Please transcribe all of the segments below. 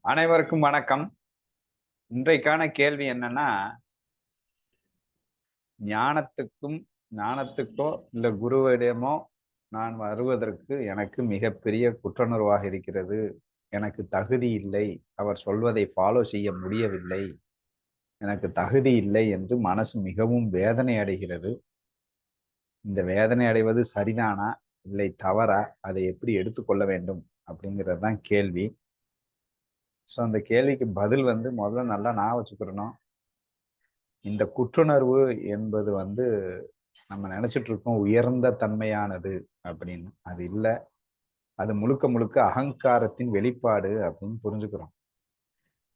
அனைவருக்கும் வணக்கம். இன்றைக்கான கேள்வி என்னன்னா ஞானத்துக்கும் ஞானத்துக்கோ இல்ல குருவிடமோ நான் வருவதற்கு எனக்கு மிகப்பெரிய குற்றணர்வாக இருக்கிறது. எனக்கு தகுதி இல்லை. அவர் சொல்வதை ஃபாலோ செய்ய முடியவில்லை. எனக்கு தகுதி இல்லை என்று மனசு மிகவும் வேதனை அடைகிறது. இந்த வேதனை அடைவது சரிதானா? இல்லை தவறா? அதை எப்படி எடுத்துக்கொள்ள வேண்டும்? அப்படிங்கிறது தான் கேள்வி. ஸோ அந்த கேள்விக்கு பதில் வந்து முதல்ல நல்லா நான் வச்சுக்கிறணும். இந்த குற்றுணர்வு என்பது வந்து நம்ம நினைச்சிட்டு இருக்கோம் உயர்ந்த தன்மையானது அப்படின்னு. அது இல்லை. அது முழுக்க முழுக்க அகங்காரத்தின் வெளிப்பாடு அப்படின்னு புரிஞ்சுக்கிறோம்.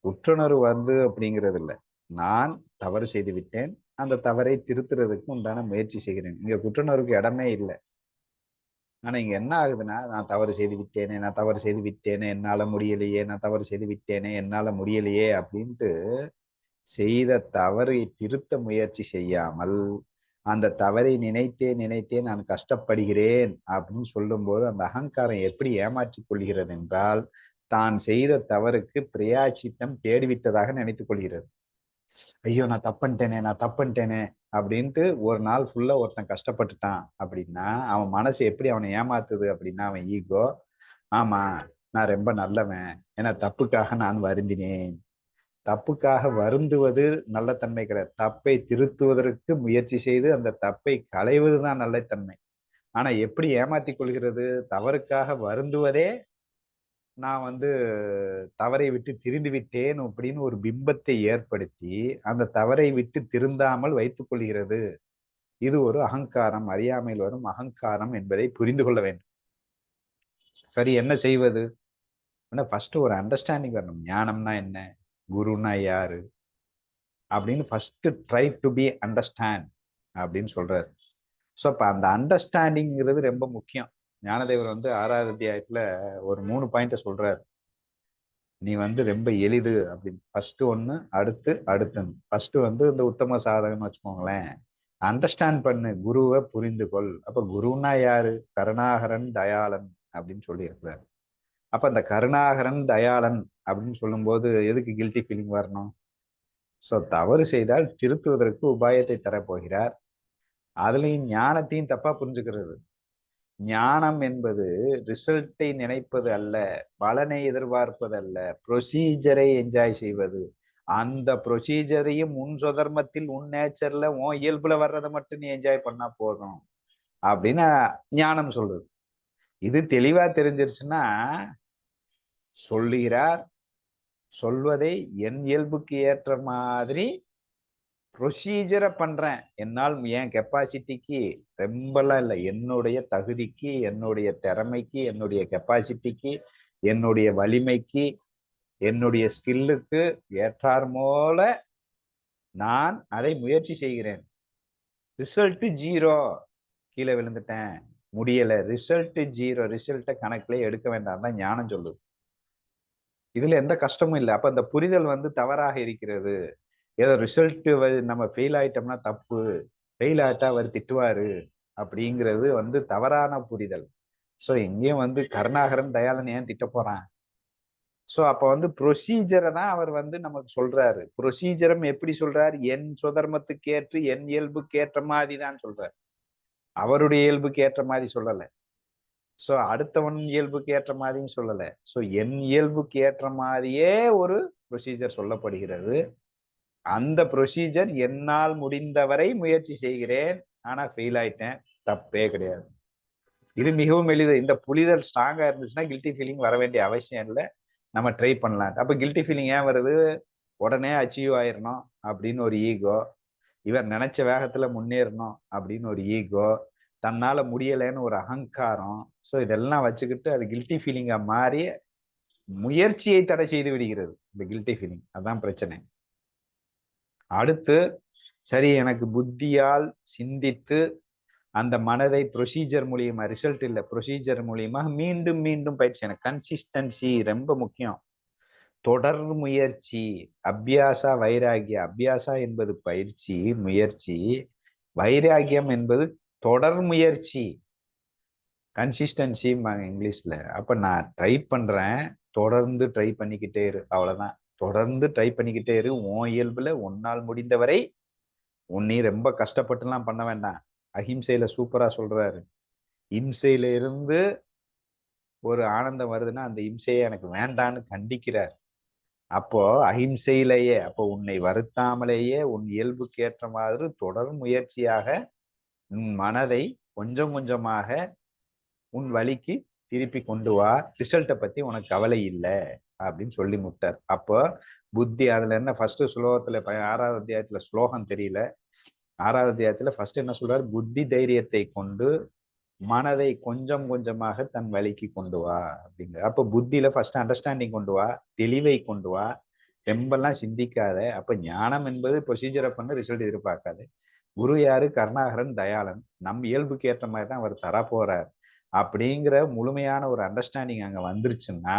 குற்றுணர்வு வந்து அப்படிங்கிறது இல்லை. நான் தவறு செய்து விட்டேன். அந்த தவறை திருத்துறதுக்கு உண்டான முயற்சி செய்கிறேன். இங்க குற்றுணர்வுக்கு இடமே இல்லை. ஆனா இங்க என்ன ஆகுதுன்னா நான் தவறு செய்து விட்டேனே நான் தவறு செய்து விட்டேனே என்னால முடியலையே நான் தவறு செய்து விட்டேனே என்னால முடியலையே அப்படின்ட்டு செய்த தவறை திருத்த முயற்சி செய்யாமல் அந்த தவறை நினைத்தே நினைத்தே நான் கஷ்டப்படுகிறேன் அப்படின்னு சொல்லும்போது அந்த அகங்காரம் எப்படி ஏமாற்றிக் கொள்கிறது என்றால் தான் செய்த தவறுக்கு பிரியாச்சித்தம் தேடிவிட்டதாக நினைத்துக் கொள்கிறது. ஐயோ நான் தப்புன்ட்டேனே நான் தப்புன்ட்டேனே அப்படின்ட்டு ஒரு நாள் ஃபுல்லா ஒருத்தன் கஷ்டப்பட்டுட்டான் அப்படின்னா அவன் மனசு எப்படி அவனை ஏமாத்துது அப்படின்னா அவன் ஈகோ ஆமா நான் ரொம்ப நல்லவன். ஏன்னா தப்புக்காக நான் வருந்தினேன். தப்புக்காக வருந்துவது நல்ல தன்மை கிடையாது. தப்பை திருத்துவதற்கு முயற்சி செய்து அந்த தப்பை களைவது தான் நல்ல தன்மை. ஆனா எப்படி ஏமாத்தி கொள்கிறது? தவறுக்காக வருந்துவதே நான் வந்து தவறை விட்டு திரிந்து விட்டேன் அப்படின்னு ஒரு பிம்பத்தை ஏற்படுத்தி அந்த தவறை விட்டு திருந்தாமல் வைத்துக் கொள்கிறது. இது ஒரு அகங்காரம் அறியாமையில் வரும் அகங்காரம் என்பதை புரிந்து கொள்ள வேண்டும். சரி என்ன செய்வது? ஃபர்ஸ்ட் ஒரு அண்டர்ஸ்டாண்டிங் வரணும். ஞானம்னா என்ன? குருன்னா யாரு? அப்படின்னு first try to be understand அப்படின்னு சொல்றாரு. ஸோ அப்போ அந்த அண்டர்ஸ்டாண்டிங்கிறது ரொம்ப முக்கியம். ஞானதேவர் வந்து ஆறாவது அத்தியாயத்துல ஒரு மூணு பாயிண்ட சொல்றாரு. நீ வந்து ரொம்ப எளிது அப்படின்னு. ஃபர்ஸ்ட் ஒண்ணு அடுத்து அடுத்துன்னு. ஃபர்ஸ்ட் வந்து இந்த உத்தம சாதகம்னு வச்சுக்கோங்களேன். அண்டர்ஸ்டாண்ட் பண்ணு. குருவை புரிந்து கொள். அப்ப குருன்னா யாரு? கருணாகரன் தயாளன் அப்படின்னு சொல்லி இருக்கிறாரு. அப்ப அந்த கருணாகரன் தயாளன் அப்படின்னு சொல்லும்போது எதுக்கு கில்ட்டி ஃபீலிங் வரணும்? ஸோ தவறு செய்தால் திருத்துவதற்கு உபாயத்தை தரப்போகிறார். அதுலயும் ஞானத்தையும் தப்பா புரிஞ்சுக்கிறது. ஞானம் என்பது ரிசல்ட்டை நினைப்பது அல்ல பலனை எதிர்பார்ப்பது அல்ல ப்ரொசீஜரை என்ஜாய் செய்வது. அந்த ப்ரொசீஜரையும் உன் சொதர்மத்தில் உன் நேச்சர்ல உன் இயல்புல வர்றதை மட்டும் நீ என்ஜாய் பண்ணா போதும் அப்படின்னு ஞானம் சொல்றது. இது தெளிவா தெரிஞ்சிருச்சுன்னா சொல்லுகிறார் சொல்வதை என் இயல்புக்கு ஏற்ற மாதிரி ப்ரொசீஜரை பண்றேன். என்னால் என் கெப்பாசிட்டிக்கு ரொம்பலாம் இல்லை. என்னுடைய தகுதிக்கு என்னுடைய திறமைக்கு என்னுடைய கெப்பாசிட்டிக்கு என்னுடைய வலிமைக்கு என்னுடைய ஸ்கில்லுக்கு ஏற்றார் போல நான் அதை முயற்சி செய்கிறேன். ரிசல்ட்டு ஜீரோ கீழே விழுந்துட்டேன். முடியலை. ரிசல்ட்டு ஜீரோ ரிசல்ட்டை கணக்கில் எடுக்க வேண்டாம் தான் ஞானம் சொல்லுது. இதில் எந்த கஷ்டமும் இல்லை. அப்போ அந்த புரிதல் வந்து தவறாக இருக்கிறது. ஏதோ ரிசல்ட்டு நம்ம ஃபெயில் ஆயிட்டோம்னா தப்பு ஃபெயில் ஆகிட்டா அவர் திட்டுவாரு அப்படிங்கிறது வந்து தவறான புரிதல். ஸோ இங்கேயும் வந்து கருணாகரன் தயாளன் ஏன் திட்ட போறான்? ஸோ அப்போ வந்து ப்ரொசீஜரை தான் அவர் வந்து நமக்கு சொல்றாரு. ப்ரொசீஜரம் எப்படி சொல்றாரு? என் சுதர்மத்துக்கு ஏற்று என் இயல்புக்கு ஏற்ற மாதிரி தான் சொல்றாரு. அவருடைய இயல்புக்கு ஏற்ற மாதிரி சொல்லலை. ஸோ அடுத்தவன் இயல்புக்கு ஏற்ற மாதிரின்னு சொல்லலை. ஸோ என் இயல்புக்கு ஏற்ற மாதிரியே ஒரு ப்ரொசீஜர் சொல்லப்படுகிறது. அந்த ப்ரொசீஜர் என்னால் முடிந்தவரை முயற்சி செய்கிறேன். ஆனா ஃபெயில் ஆயிட்டேன். தப்பே கிடையாது. இது மிகவும் எளிது. இந்த புலிதல் ஸ்ட்ராங்கா இருந்துச்சுன்னா கில்ட்டி ஃபீலிங் வர வேண்டிய அவசியம் இல்லை. நம்ம ட்ரை பண்ணலாம். அப்ப கில்ட்டி ஃபீலிங் ஏன் வருது? உடனே அச்சீவ் ஆயிடணும் அப்படின்னு ஒரு ஈகோ இவர் நினைச்ச வேகத்துல முன்னேறணும் அப்படின்னு ஒரு ஈகோ தன்னால முடியலைன்னு ஒரு அகங்காரம். ஸோ இதெல்லாம் வச்சுக்கிட்டு அது கில்ட்டி ஃபீலிங்கா மாறி முயற்சியை தடை செய்து விடுகிறது. இந்த கில்ட்டி ஃபீலிங் அதான் பிரச்சனை. அடுத்து சரி எனக்கு புத்தியால் சிந்தித்து அந்த மனதை ப்ரொசீஜர் மூலியமா ரிசல்ட் இல்லை ப்ரொசீஜர் மூலியமா மீண்டும் மீண்டும் பயிற்சி. எனக்கு கன்சிஸ்டன்சி ரொம்ப முக்கியம். தொடர் முயற்சி அபியாசா வைராகிய. அபியாசா என்பது பயிற்சி முயற்சி. வைராகியம் என்பது தொடர் முயற்சி. கன்சிஸ்டன்சி இங்கிலீஷ்ல. அப்ப நான் ட்ரை பண்றேன். தொடர்ந்து ட்ரை பண்ணிக்கிட்டே இரு. அவ்வளவுதான். தொடர்ந்து ட்ரை பண்ணிக்கிட்டே இரு. உன் இயல்புல உன்னால் முடிந்தவரை உன்னை ரொம்ப கஷ்டப்பட்டுலாம் பண்ண வேண்டாம். அஹிம்சையில சூப்பரா சொல்றாரு. இம்சையில இருந்து ஒரு ஆனந்தம் வருதுன்னா அந்த இம்சையை எனக்கு வேண்டான்னு கண்டிக்கிறார். அப்போ அஹிம்சையிலேயே அப்போ உன்னை வருத்தாமலேயே உன் இயல்புக்கு ஏற்ற மாதிரி தொடர் முயற்சியாக உன் மனதை கொஞ்சம் கொஞ்சமாக உன் வழிக்கு திருப்பி கொண்டு வா. ரிசல்ட்டை பத்தி உனக்கு கவலை இல்லை. அப்படின்னு சொல்லி முட்டார். அப்போ புத்தி அதுல என்ன? ஃபர்ஸ்ட் ஸ்லோகத்துல ஆறாவது அத்தியாயத்துல ஸ்லோகம் தெரியல. ஆறாவது அத்தியாயத்துல ஃபர்ஸ்ட் என்ன சொல்றாரு? புத்தி தைரியத்தை கொண்டு மனதை கொஞ்சம் கொஞ்சமாக தன் வழிக்கு கொண்டு வா அப்படிங்கிற அப்போ புத்தியில ஃபர்ஸ்ட் அண்டர்ஸ்டாண்டிங் கொண்டு வா தெளிவை கொண்டு வா. ரொம்பலாம் சிந்திக்காத. அப்ப ஞானம் என்பது ப்ரொசீஜரை பண்ண ரிசல்ட் எதிர்பார்க்காது. குரு யாரு? கருணாகரன் தயாளன். நம் இயல்புக்கு ஏற்ற மாதிரி தான் அவர் தர போறார் அப்படிங்கிற முழுமையான ஒரு அண்டர்ஸ்டாண்டிங் அங்க வந்துருச்சுன்னா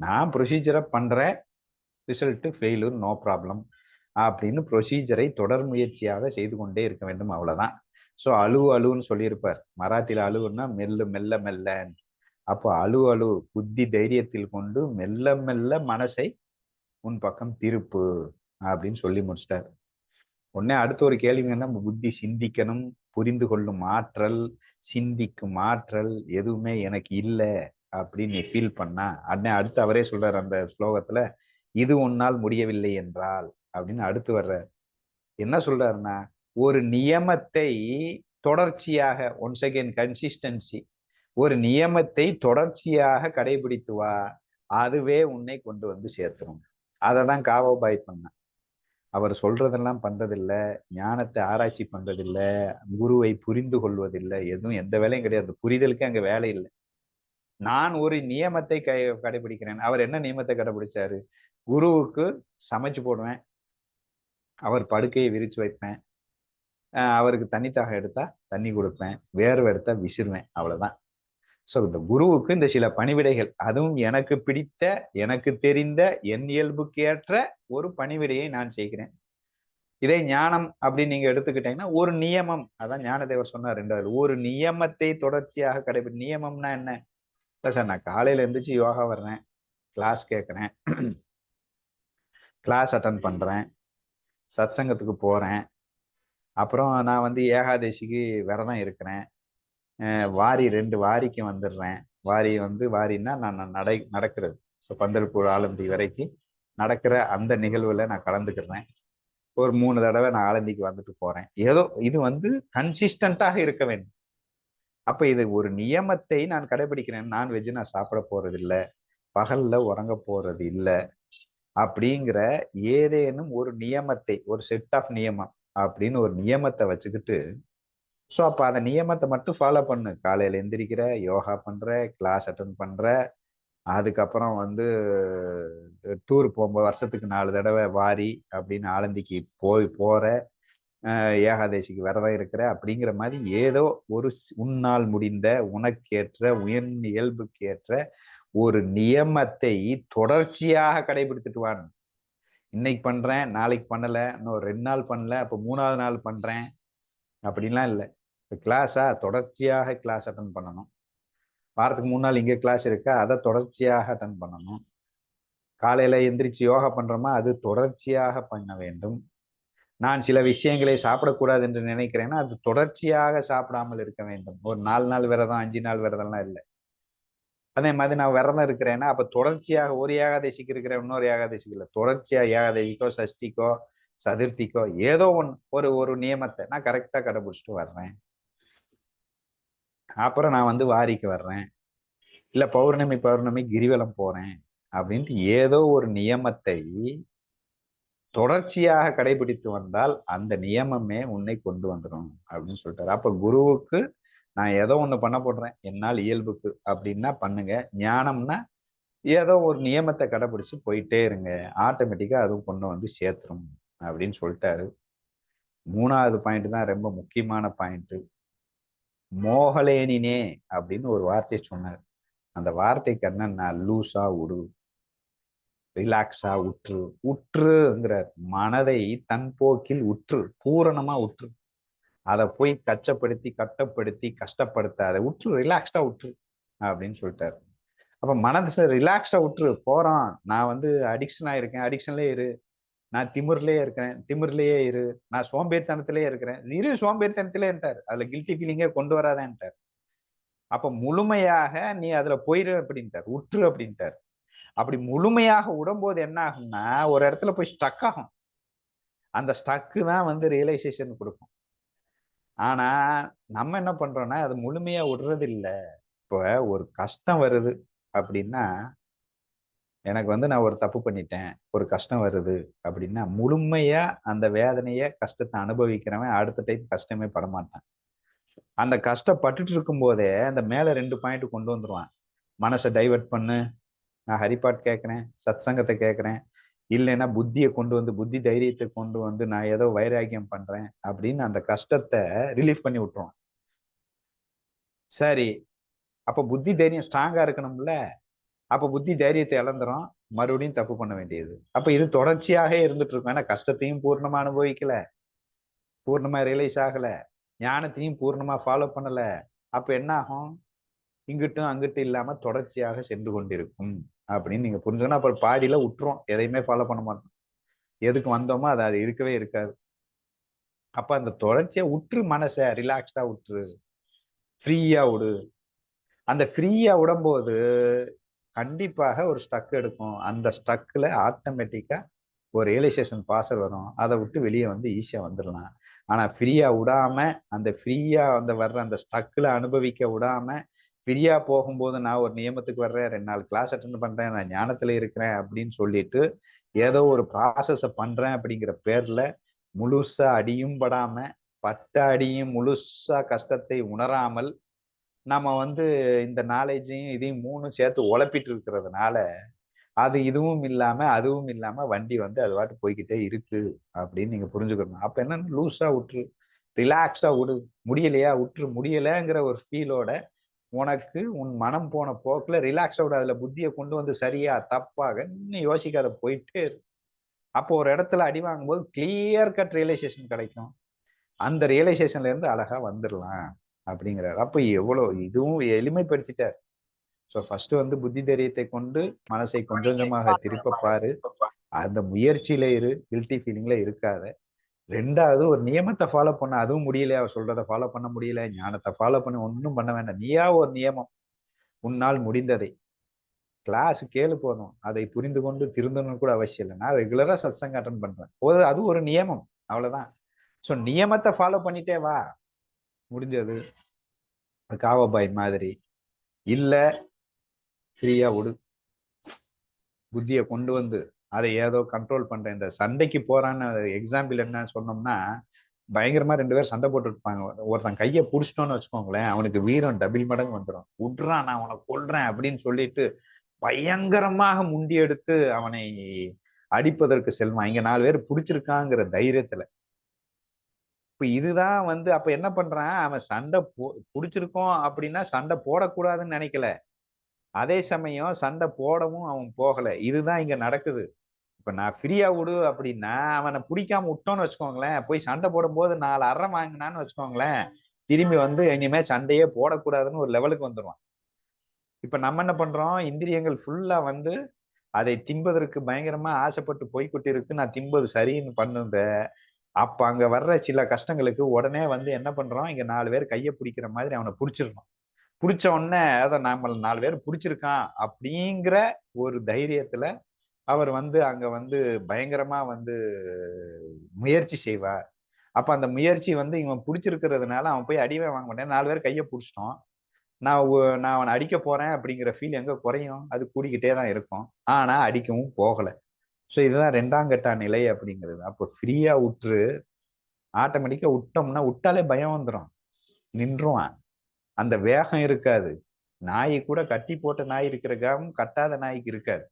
நான் ப்ரொசீஜரை பண்ணுறேன் ரிசல்ட்டு ஃபெயிலூர் நோ ப்ராப்ளம் அப்படின்னு ப்ரொசீஜரை தொடர் முயற்சியாக செய்து கொண்டே இருக்க வேண்டும் அவ்வளோதான் ஸோ அழு அழுன்னு சொல்லியிருப்பார். மராத்தியில் அழுவுன்னா மெல்ல மெல்ல மெல்ல அப்போ அழு அழு புத்தி தைரியத்தில் கொண்டு மெல்ல மெல்ல மனசை உன் பக்கம் திருப்பு அப்படின்னு சொல்லி முடிச்சிட்டார். உடனே அடுத்த ஒரு கேள்வி என்ன? புத்தி சிந்திக்கணும் புரிந்து கொள்ளும் ஆற்றல் சிந்திக்கும் ஆற்றல் எதுவுமே எனக்கு இல்லை. அப்படின்னு நீ ஃபீல் பண்ணா அண்ணன் அடுத்து அவரே சொல்றாரு அந்த ஸ்லோகத்துல இது உன்னால் முடியவில்லை என்றால் அப்படின்னு அடுத்து வர்றாரு. என்ன சொல்றாருன்னா ஒரு நியமத்தை தொடர்ச்சியாக ஒன் செகண்ட் கன்சிஸ்டன்சி ஒரு நியமத்தை தொடர்ச்சியாக கடைபிடித்து வா அதுவே உன்னை கொண்டு வந்து சேர்த்துரும். அதை தான் காவோபாய் பண்ண அவர் சொல்றதெல்லாம் பண்றதில்ல ஞானத்தை ஆராய்ச்சி பண்றதில்ல குருவை புரிந்து கொள்வதில்லை எதுவும் எந்த வேலையும் கிடையாது. புரிதலுக்கு அங்க வேலை இல்லை. நான் ஒரு நியமத்தை கை கடைபிடிக்கிறேன். அவர் என்ன நியமத்தை கடைபிடிச்சாரு? குருவுக்கு சமைச்சு போடுவேன். அவர் படுக்கையை விரிச்சு வைப்பேன். அவருக்கு தண்ணித்தாக எடுத்தா தண்ணி கொடுப்பேன். வேர்வை எடுத்தா விசிறுவேன். அவ்வளவுதான். ஸோ இந்த குருவுக்கு இந்த சில பணிவிடைகள் அதுவும் எனக்கு பிடித்த எனக்கு தெரிந்த என் இயல்புக்கு ஏற்ற ஒரு பணிவிடையை நான் செய்கிறேன். இதே ஞானம் அப்படின்னு நீங்க எடுத்துக்கிட்டீங்கன்னா ஒரு நியமம். அதான் ஞானதேவர் சொன்னார் ரெண்டாவது ஒரு நியமத்தை தொடர்ச்சியாக கடைபிடி நியமம்னா என்ன? இல்லை சார் நான் காலையில் எழுந்திரிச்சு யோகா வர்றேன். கிளாஸ் கேட்குறேன். கிளாஸ் அட்டன் பண்ணுறேன் சத் சங்கத்துக்கு போகிறேன் அப்புறம் நான் வந்து ஏகாதசிக்கு விரதம் இருக்கிறேன். வாரி ரெண்டு வாரிக்கு வந்துடுறேன். வாரி வந்து வாரின்னா நான் நடை நடக்கிறது. ஸோ பந்தல்பூர் ஆலந்தி வரைக்கும் நடக்கிற அந்த நிகழ்வில் நான் கலந்துக்கிறேன். ஒரு மூணு தடவை நான் ஆலந்திக்கு வந்துட்டு போகிறேன் ஏதோ இது வந்து கன்சிஸ்டண்ட்டாக இருக்க வேண்டும். அப்ப இது ஒரு நியமத்தை நான் கடைபிடிக்கிறேன். நான்வெஜ் நான் சாப்பிட போறது இல்ல பகல்ல உறங்க போறது இல்லை. அப்படிங்கிற ஏதேனும் ஒரு நியமத்தை ஒரு செட் ஆஃப் நியமம் அப்படின்னு ஒரு நியமத்தை வச்சுக்கிட்டு ஸோ அப்போ அந்த நியமத்தை மட்டும் ஃபாலோ பண்ணு. காலையில் எந்திரிக்கிற யோகா பண்ணுற கிளாஸ் அட்டன் பண்ணுற அதுக்கப்புறம் வந்து டூர் போகும்போது வருஷத்துக்கு நாலு தடவை வாரி அப்படின்னு ஆலந்திக்கு போய் போகிற ஏகாதேசிக்கு விரதம் இருக்கிற அப்படிங்கிற மாதிரி ஏதோ ஒரு உன்னால் முடிந்த உனக்கேற்ற உயர் இயல்புக்கேற்ற ஒரு நியமத்தை தொடர்ச்சியாக கடைபிடித்துட்டு வான் இன்னைக்கு பண்றேன் நாளைக்கு பண்ணல இன்னும் ரெண்டு நாள் பண்ணல அப்போ மூணாவது நாள் பண்றேன். அப்படின்லாம் இல்லை. இப்போ கிளாஸா தொடர்ச்சியாக கிளாஸ் அட்டன் பண்ணணும். வாரத்துக்கு மூணு நாள் இங்கே கிளாஸ் இருக்கா அதை தொடர்ச்சியாக அட்டன் பண்ணணும். காலையில எந்திரிச்சு யோகா பண்றோமா அது தொடர்ச்சியாக பண்ண வேண்டும். நான் சில விஷயங்களை சாப்பிடக்கூடாது என்று நினைக்கிறேன்னா அது தொடர்ச்சியாக சாப்பிடாமல் இருக்க வேண்டும். ஒரு நாலு நாள் விரதம் அஞ்சு நாள் விரதம்லாம் இல்லை. அதே மாதிரி நான் விரதம் இருக்கிறேன்னா அப்போ தொடர்ச்சியாக ஒரு ஏகாதசிக்கு இருக்கிற இன்னொரு ஏகாதசிக்கு இல்லை. தொடர்ச்சியாக ஏகாதசிக்கோ சஷ்டிக்கோ சதுர்த்திக்கோ ஏதோ ஒன் ஒரு ஒரு நியமத்தை நான் கரெக்டாக கடைபிடிச்சிட்டு வர்றேன். அப்புறம் நான் வந்து வாரிக்கு வர்றேன். இல்லை பௌர்ணமி பௌர்ணமி கிரிவலம் போகிறேன் அப்படின்ட்டு ஏதோ ஒரு நியமத்தை தொடர்ச்சியாக கடைபிடித்து வந்தால் அந்த நியமமே உன்னை கொண்டு வந்துடும் அப்படின்னு சொல்லிட்டாரு. அப்ப குருவுக்கு நான் ஏதோ ஒன்று பண்ண போடுறேன். என்னால் இயல்புக்கு அப்படின்னா பண்ணுங்க. ஞானம்னா ஏதோ ஒரு நியமத்தை கடைபிடிச்சு போயிட்டே இருங்க. ஆட்டோமேட்டிக்காக அதுவும் கொண்டு வந்து சேர்த்துரும் அப்படின்னு சொல்லிட்டாரு. மூணாவது பாயிண்ட் தான் ரொம்ப முக்கியமான பாயிண்ட்டு மோகலேனினே அப்படின்னு ஒரு வார்த்தை சொன்னார். அந்த வார்த்தைக்கு நான் லூஸா உடு. ரிலாக்ஸா உற்று உற்றுங்கிற மனதை தன் போக்கில் உற்று பூரணமா உற்று. அதை போய் கச்சப்படுத்தி கட்டப்படுத்தி கஷ்டப்படுத்தாத உற்று ரிலாக்ஸ்டா உற்று அப்படின்னு சொல்லிட்டாரு. அப்ப மனதை ரிலாக்ஸ்டா விட்டுரு போறான். நான் வந்து அடிக்ஷன் ஆயிருக்கேன் அடிக்ஷன்லயே இரு. நான் திமிர்லயே இருக்கிறேன் திமிர்லயே இரு. நான் சோம்பேறித்தனத்திலேயே இருக்கிறேன். இரு சோம்பேறித்தனத்திலேன்ட்டார் அதுல கில்ட்டி ஃபீலிங்கே கொண்டு வராதேன்ட்டார் அப்ப முழுமையாக நீ அதுல போயிரு அப்படின்ட்டார். உற்று அப்படின்ட்டார். அப்படி முழுமையாக விடும்போது என்ன ஆகும்னா ஒரு இடத்துல போய் ஸ்டக் ஆகும். அந்த ஸ்டக்கு தான் வந்து ரியலைசேஷன் கொடுக்கும். ஆனா நம்ம என்ன பண்றோம்னா அது முழுமையா விடுறது இல்லை இப்போ ஒரு கஷ்டம் வருது அப்படின்னா எனக்கு வந்து நான் ஒரு தப்பு பண்ணிட்டேன் ஒரு கஷ்டம் வருது அப்படின்னா முழுமையா அந்த வேதனைய கஷ்டத்தை அனுபவிக்கிறவன் அடுத்த டைம் கஷ்டமே படமாட்டான். அந்த கஷ்டப்பட்டுட்டு இருக்கும் போதே அந்த மேல ரெண்டு பாயிண்ட் கொண்டு வந்துருவான். மனசை டைவெர்ட் பண்ணு நான் ஹரிபாட் கேட்குறேன் சத் சங்கத்தை கேட்குறேன் இல்லைன்னா புத்தியை கொண்டு வந்து புத்தி தைரியத்தை கொண்டு வந்து நான் ஏதோ வைராக்கியம் பண்றேன் அப்படின்னு அந்த கஷ்டத்தை ரிலீஃப் பண்ணி விட்டுருவான். சரி அப்ப புத்தி தைரியம் ஸ்ட்ராங்கா இருக்கணும்ல? அப்ப புத்தி தைரியத்தை இழந்துரும் மறுபடியும் தப்பு பண்ண வேண்டியது. அப்ப இது தொடர்ச்சியாக இருந்துட்டு இருக்கும். ஏன்னா கஷ்டத்தையும் பூர்ணமா அனுபவிக்கல. பூர்ணமா ரியலைஸ் ஆகல. ஞானத்தையும் பூர்ணமா ஃபாலோ பண்ணல. அப்ப என்ன ஆகும் இங்கிட்டும் அங்கிட்டும் இல்லாம தொடர்ச்சியாக சென்று கொண்டிருக்கும். அப்படின்னு நீங்க புரிஞ்சுக்கணும். அப்புறம் பாடியில விட்டுரும் எதையுமே ஃபாலோ பண்ண மாட்டோம். எதுக்கு வந்தோமோ அது அது இருக்கவே இருக்காது. அப்ப அந்த தொடர்ச்சியா உற்று மனசை ரிலாக்ஸ்டா விட்டுரு ஃப்ரீயா விடு. அந்த ஃப்ரீயா விடும்போது கண்டிப்பாக ஒரு ஸ்டக் எடுக்கும். அந்த ஸ்டக்கில் ஆட்டோமேட்டிக்காக ஒரு ரியலைசேஷன் பாசர் வரும். அதை விட்டு வெளியே வந்து ஈஸியாக வந்துடலாம். ஆனால் ஃப்ரீயாக விடாமல் அந்த ஃப்ரீயாக அந்த வர்ற அந்த ஸ்டக்கில் அனுபவிக்க விடாமல் ஃப்ரீயாக போகும்போது நான் ஒரு நியமத்துக்கு வர்றேன் ரெண்டு நாள் கிளாஸ் அட்டன் பண்ணுறேன் நான் ஞானத்தில் இருக்கிறேன் அப்படின்னு சொல்லிட்டு ஏதோ ஒரு ப்ராசஸை பண்ணுறேன் அப்படிங்கிற பேரில் முழுசாக அடியும் படாமல் பட்ட அடியும் முழுசாக கஷ்டத்தை உணராமல் நம்ம வந்து இந்த நாலேஜையும் இதையும் மூணும் சேர்த்து உழப்பிட்டு இருக்கிறதுனால அது இதுவும் இல்லாம அதுவும் இல்லாம வண்டி வந்து அது பாட்டு போய்கிட்டே இருக்கு அப்படின்னு நீங்க புரிஞ்சுக்கணும். அப்ப என்னன்னு லூஸா விட்டுரு ரிலாக்ஸ்டா விடு முடியலையா? விட்டுரு முடியலைங்கிற ஒரு ஃபீலோட உனக்கு உன் மனம் போன போக்குல ரிலாக்ஸ் விட. அதுல புத்தியை கொண்டு வந்து சரியா தப்பாக இன்னும் யோசிக்காத போயிட்டே இரு. அப்போ ஒரு இடத்துல அடி வாங்கும்போது கிளியர் கட் ரியலைசேஷன் கிடைக்கும். அந்த ரியலைசேஷன்ல இருந்து அழகா வந்துடலாம் அப்படிங்கிறார். அப்போ எவ்வளவு இதுவும் எளிமைப்படுத்திட்டார். ஸோ ஃபர்ஸ்ட் வந்து புத்தி தைரியத்தை கொண்டு மனசை கொஞ்சம் கொஞ்சமாக திருப்ப பாரு. அந்த முயற்சியில இரு கில்ட்டி ஃபீலிங்ல இருக்காத. ரெண்டாவது ஒரு நியமத்தை ஃபாலோ பண்ண அதுவும் முடியல. அவர் சொல்றதை ஃபாலோ பண்ண முடியல. ஞானத்தை ஃபாலோ பண்ண ஒன்றும் பண்ண வேண்டாம். நீயா ஒரு நியமம். உன்னால் முடிந்ததை. கிளாஸ் கேளு போதும். அதை புரிந்து கொண்டு திருந்தணும்னு கூட அவசியம் இல்லை. நான் ரெகுலராக சத்சங்க அட்டன் பண்றேன். அது ஒரு நியமம். அவ்வளவுதான். ஸோ நியமத்தை ஃபாலோ பண்ணிட்டே வா. முடிஞ்சது. காவபாய் மாதிரி. இல்லை ஃப்ரீயா விடு. புத்தியை கொண்டு வந்து அதை ஏதோ கண்ட்ரோல் பண்றேன். இந்த சண்டைக்கு போறான்னு எக்ஸாம்பிள் என்ன சொன்னோம்னா பயங்கரமா ரெண்டு பேரும் சண்டை போட்டு இருப்பாங்க ஒருத்தன் கையை புடிச்சிட்டோன்னு வச்சுக்கோங்களேன் அவனுக்கு வீரம் டபுள் மடங்கு வந்துடும் விட்றான் நான் அவனை கொள்றேன் அப்படின்னு சொல்லிட்டு பயங்கரமாக முண்டி எடுத்து அவனை அடிப்பதற்கு செல்வான். இங்க நாலு பேர் பிடிச்சிருக்காங்கிற தைரியத்துல. இப்ப இதுதான் வந்து அப்ப என்ன பண்றான்? அவன் சண்டை போ பிடிச்சிருக்கோம் அப்படின்னா சண்டை போடக்கூடாதுன்னு நினைக்கல. அதே சமயம் சண்டை போடவும் அவன் போகல. இதுதான் இங்க நடக்குது. இப்ப நான் ஃப்ரீயா விடு அப்படின்னா அவனை பிடிக்காம விட்டோன்னு வச்சுக்கோங்களேன். போய் சண்டை போடும்போது நாலு அறம் வாங்கினான்னு வச்சுக்கோங்களேன். திரும்பி வந்து இனிமே சண்டையே போடக்கூடாதுன்னு ஒரு லெவலுக்கு வந்துடுவான் இப்ப நம்ம என்ன பண்றோம்? இந்திரியங்கள் ஃபுல்லா வந்து அதை தின்பதற்கு பயங்கரமா ஆசைப்பட்டு போய்கிட்டு இருக்கு. நான் தின்பது சரின்னு பண்ணுங்க. அப்ப அங்க வர்ற சில கஷ்டங்களுக்கு உடனே வந்து என்ன பண்றோம்? இங்க நாலு பேர் கையை பிடிக்கிற மாதிரி அவனை பிடிச்சிடணும். பிடிச்ச உடனே அதை நாம நாலு பேர் பிடிச்சிருக்கான் அப்படிங்கிற ஒரு தைரியத்துல அவர் வந்து அங்க வந்து பயங்கரமா வந்து முயற்சி செய்வார். அப்ப அந்த முயற்சி வந்து இவன் பிடிச்சிருக்கிறதுனால அவன் போய் அடிவே வாங்க மாட்டேன். நாலு பேர் கையை பிடிச்சிட்டோம். நான் நான் அவனை அடிக்க போறேன் அப்படிங்கிற ஃபீல் எங்க குறையும்? அது கூடிக்கிட்டே தான் இருக்கும். ஆனா அடிக்கவும் போகலை. ஸோ இதுதான் ரெண்டாம் கட்ட நிலை அப்படிங்கிறது. அப்போ ஃப்ரீயா விட்டுரு ஆட்டோமேட்டிக்காக விட்டோம்னா விட்டாலே பயம் வந்துடும் நின்றுவான். அந்த வேகம் இருக்காது. நாய் கூட கட்டி போட்ட நாய் இருக்கிற கட்டாத நாய்க்கு இருக்காது.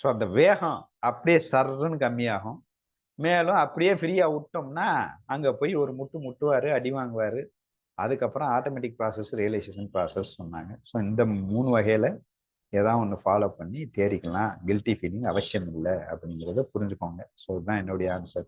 ஸோ அந்த வேகம் அப்படியே சர்ன்னு கம்மியாகும். மேலும் அப்படியே ஃப்ரீயாக விட்டோம்னா அங்கே போய் ஒரு முட்டு முட்டுவார் அடி வாங்குவார். அதுக்கப்புறம் ஆட்டோமேட்டிக் ப்ராசஸ் ரியலைசேஷன் ப்ராசஸ் சொன்னாங்க. ஸோ இந்த மூணு வகையில் ஏதாவது ஒன்று ஃபாலோ பண்ணி தேடிக்கலாம் கில்ட்டி ஃபீலிங் அவசியம் இல்லை அப்படிங்கிறத புரிஞ்சுக்கோங்க. ஸோ இதுதான் என்னுடைய ஆன்சர்